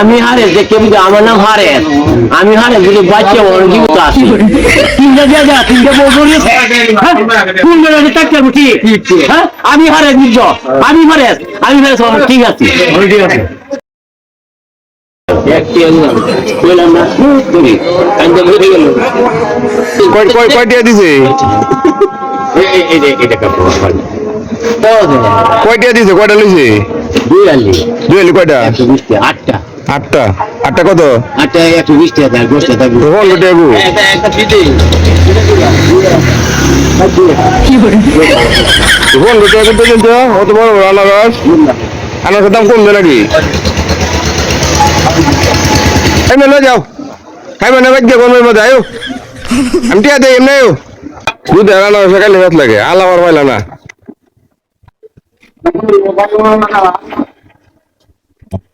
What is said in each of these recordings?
আমি হারে যে কেমন আমার নাম হারে আমি হারে যদি বাচ্চা বড় জীবিত আছি। তিনটা দিয়ে যা তিনটা বলিয়েছে কোন বেলা থাকতে ঠিক। হ্যাঁ? আমি হারে বুঝছ আমি হারে আমি হারে সব ঠিক আছে। ঠিক আছে। একটি আনলাম বললাম না তুমি। কান্দে বুঝে গেল কয় কয় কয় দিছে? এটা কাপড় কয় টিয়া দিছে? কয়টা লইছে? দুই আনলি দুয়েলি কয়টা? একশো বিশ টাকা আটটা। আটটা? আটটা কত? আটটা একশো বিশ টাকা পনেরো কিন্তু অত বড় বড় আনারস। আনারসের দাম কমবে নাকি? এই মেলে যাও। খাইবে না ভাগ্য কমবে মধ্যে আয়ো। আমি টিয়া দেই এমনি আয়ো। দুধ আনারস খাইলে লাগে আলা আমার পাইলা না।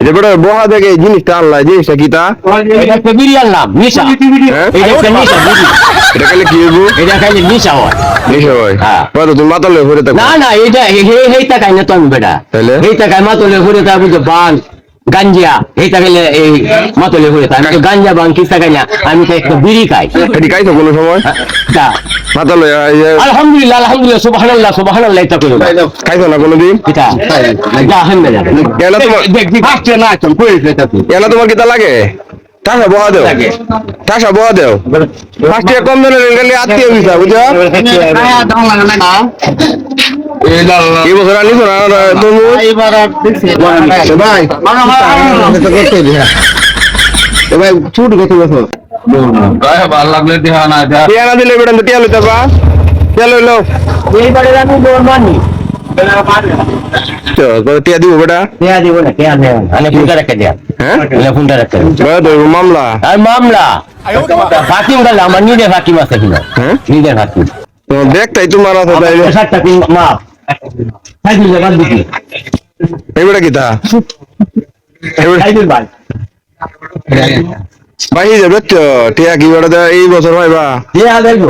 এটা বেটা বহা এই জিনিসটা আনলা জিনিসটা কি তা? এটা বিড়ি আনলাম নিশা। হ্যাঁ? এটা একটা নিশা বিড়ি। এটা খাইলে কি হইব? এটা খাইলে নিশা হয়। নিশা হ্যাঁ। কত তুমি মাতালে ঘুরে থাকো। না না এটা হে হে টাকাই না তো আমি বেটা তাহলে? এই টাকায় ঘুরে তা বুঝছ বাং গাঞ্জিয়া এই টাকাইলে এই মাতলে ঘুরে তা আমি গাঞ্জা বাং কি টাকাই না আমি তো একটা বিড়ি খাই। এটি খাইছো কোনো সময়? তা। মাতালে আলহামদুলিল্লাহ আলহামদুলিল্লাহ সুবহানাল্লাহ সুবহানাল্লাহ এটা কইলো। খাইছো না কোনোদিন? এটা। যা আলহামদুলিল্লাহ এলা তোমার দেখ দেখ আসছে না তুমি কই এটা এলা তোমার কিতা লাগে? টাকা বহা দেও। টাকা বহা দেও। ফার্স্ট ইয়ার কম দিনের গেলে আত্মীয় ভিসা বুঝছ? এই বছর আনিছো না না, তুমি ভাই। ভাই ছুট কত বছর? ভালো লাগলে দেখা না যা টিয়া না দিলে বেটা টিয়া লইতে পা টিয়া লইলো হ্যাঁ? মামলা। মামলা। ফাকিম গেল আমার নিজের ফাকিম আছে কিনা? হ্যাঁ? নিজের ফাকিম। তোমার আছে তাই মাপ। এই বেটা কিতা এই বাদ। ভাই যাবে তো টিয়া কি বেটা দে- এই বছর ভাইবা দেয়া দেখব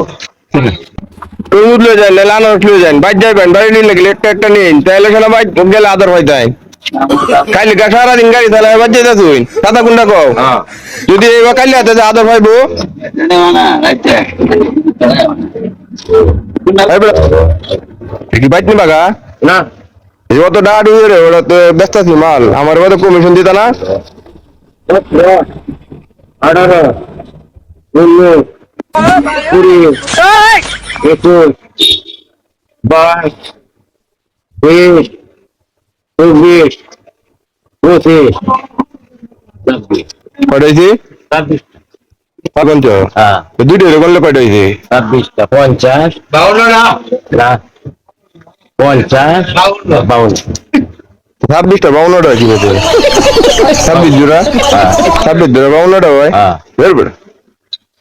তরমুজ লয়ে যান লানো লয়ে যান বাইর যাবেন বাড়ি নিয়ে লাগলে একটা একটা নিন তাহলে সেটা বাইর গেলে আদর হয় তাই। কালি দিন গাড়ি চালায় বাদ যাইতা তুই। কথা কোনটা কও। যদি এবার কালি হাতে যে আদর কি বাইট নিবা গা না। এই অত ডাড় হয়ে রে ওরা তো ব্যস্ত আছি মাল। আমার এবার কমিশন দিতা না। আঠারো উনিশ কুড়ি একুশ বাইশ তেইশ চব্বিশ পঁচিশ ছাব্বিশ কটাইছি? ছাব্বিশ পাগঞ্চ হ্যাঁ দুইটা করলে কটাইছি ছাব্বিশটা পঞ্চাশ। না। পঞ্চাশ বাউন্ন। ছাব্বিশটা বাউন্নটা হয় ঠিক আছে ছাব্বিশ জোড়া? ছাব্বিশ জোড়া বাউন্নটা হয়। হ্যাঁ। বের বের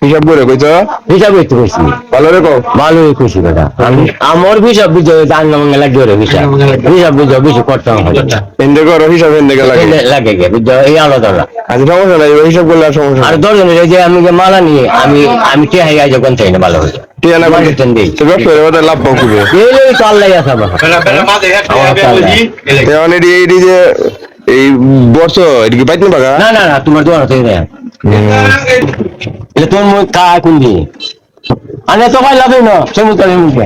হিসাব করে কইছ? হিসাব করতে কইছি। ভালো রে কও ভালোই খুশি বেটা। আমি আমার হিসাব বুঝে জান মঙ্গল লাগে রে হিসাব। হিসাব বুঝে বুঝে করতে হবে। এন্দে করো হিসাব এন্দে লাগে। লাগে গে বুঝছ এই আলাদা না আজ সমস্যা নাই ওই হিসাব করলে সমস্যা আর দশজনের এই যে আমি যে মালা নিয়ে আমি আমি কে হাই যখন চাই না ভালো তো ব্যবসা লাভ পাও খুবই এই এটি যে এই বর্ষ এটি কি বাইত না বাগা না না না তোমার দোয়া। থেকে এটা তোমার মুখ কা কোন দিয়ে? আনে তো ভাই লাগে না সমুদ্র মুখে।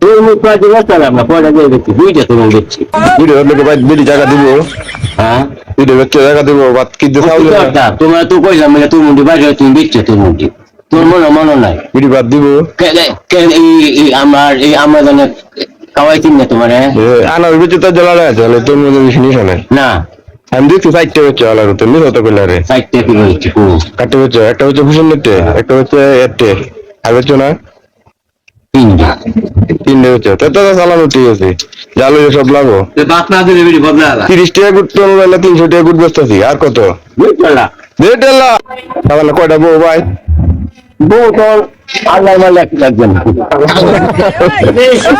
তোর মুখ কাজ বসতে হবে না পয়সা দিয়ে দেখছি দুইটা তুমি দেখছি। দুইটা লোকে দুইটি জায়গা দিব। হ্যাঁ? দুইটা জায়গা দিব বাদ তোমার তো কইলাম মানে তোর মুন্ডি বাইরে তুমি দিচ্ছে তোর মুন্ডি তোর মনে মনে নাই। দুইটি বাদ দিব। কে- কে- কে- এই- আমার এই আমাজনে কাওয়াই চিন না তোমার হ্যাঁ? আনার বেচে তো জ্বলা আছে তাহলে তরমুজ বেশি নিস না না। আমি দেখছি চারটে হচ্ছে আলার তো নিস তো চারটে রে। সাইডটা কি হচ্ছে একটা বেচে একটা হচ্ছে এতে আর হচ্ছে না? তিনটা। তিনটে বেচে তো তো চালানো ঠিক আছে। জালো সব লাগো তিরিশ টাকা গুট তো তিনশো টাকা গুট বেচতেছি আর কত? কয়টা বউ ভাই? বউ তোর আল্লাহর মাল এক লাগবেন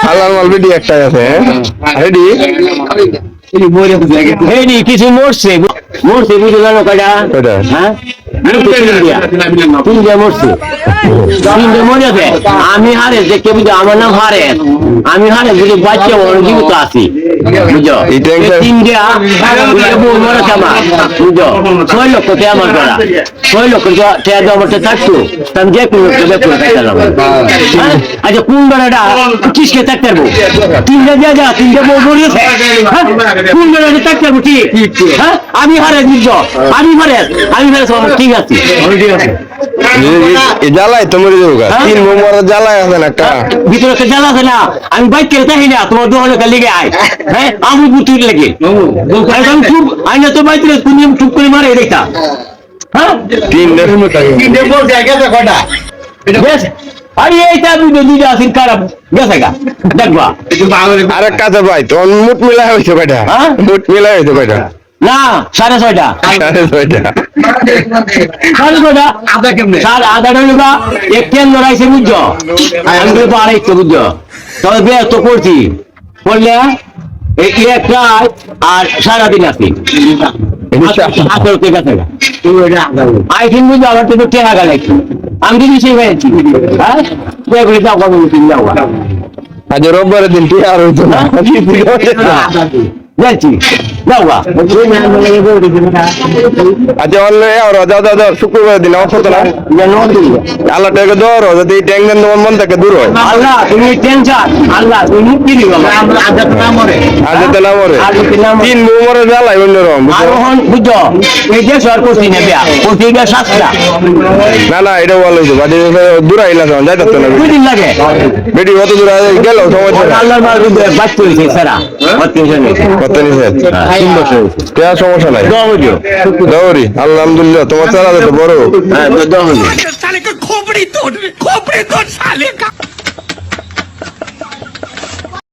আল্লাহর মাল বেটি একটাই আছে হ্যাঁ? রেডি? কিছু মরছে মরছে বুঝে জানো কয়টা? কয়টা? হ্যাঁ? আমি হারে দেখতে বুঝো আমার নাম হারে আমি হারে বুঝে বাচ্চা ওর জীবিত আছি। বুঝো? তিনটা মরেছে আমার বুঝো? ছয় লক্ষ টাকা আমার করা ছয় লক্ষ দেওয়া আমার থাকতো। তা আমি যে কোনো লোককে বের করে খাইতাম হ্যাঁ? আচ্ছা কোন বেড়াটা কিসকে থাকতে পারব? তিনটা যা যা তিনটা বউ মরিয়েছে হ্যাঁ? কোন বেড়াটা থাকতে পারব? ঠিক। হ্যাঁ? আমি হারে বুঝছ আমি হারে আমি হারে ঠিক আছে। ঠিক আছে। এই জ্বালাই তো মরে যাব গা। হ্যাঁ? তিন মোমর জ্বালাই আছে না একটা। ভিতরে একটা জ্বালা আছে না? আমি বাইক কেটে থাকি না তোমার দোকানে কাল লেগে আয়। হ্যাঁ? আমি বুদ্ধি লেগে। আমি চুপ আইনা তো বাইক তুমি চুপ করে মারে দেখতা। হ্যাঁ? তিন বেশ। আরে এইটা দুটো দুটো আছেন খারাপ গেছে গা দেখবা আরেক কাছে ভাই তোর মুট মিলা হয়েছে কয়টা হ্যাঁ? মুট মিলা হয়েছে কয়টা না সাড়ে ছয়টা। সাড়ে ছয়টা। সাড়ে ছয়টা? আদা কেমনে? সাড়ে আধাটা গা এক ট্রেন লড়াইছে বুঝছ? আমি বলব আড়াইশো বুঝছ। তবে বেশ তো করছি। করলে এই একটা আর সারাদিন আছি। আঠারো আমার তো টেকা গালাইছি আমি তো নিচে হয়েছি হ্যাঁ? যাও কবে মিটিং যাও। আজ রোববারের দিন তুই আর হইতো না। যাচ্ছি। যাও গা আজ অনলে আর যাও যাও যাও শুক্রবার দিন হতো না আল্লাহ টাকা দর যদি ট্যাং দেন তোমার মন থেকে দূর হয়। আল্লাহ তুমি টেনশন আল্লাহ তুমি মুক্তি আজাদ না মরে। না মরে। মরে। তিন মোমরে জ্বালাই অন্যরকম বুঝছ? এই যে সর করছি না বিয়া? করছি গিয়া সাতটা? না না এটা ভালো হয়েছে বাড়ি দূর আইলা যখন যাইতে তো না দুই দিন লাগে। বেটি কত দূর গেল সময় ছিল আল্লাহর মার বাচ্চা হয়েছে সারা। কত টেনশন কত নিছে তিন বছর হয়েছে। কেয়া সমস্যা নাই? দৌড়ি আলহামদুলিল্লাহ তোমার চালা তো বড়। হ্যাঁ দশ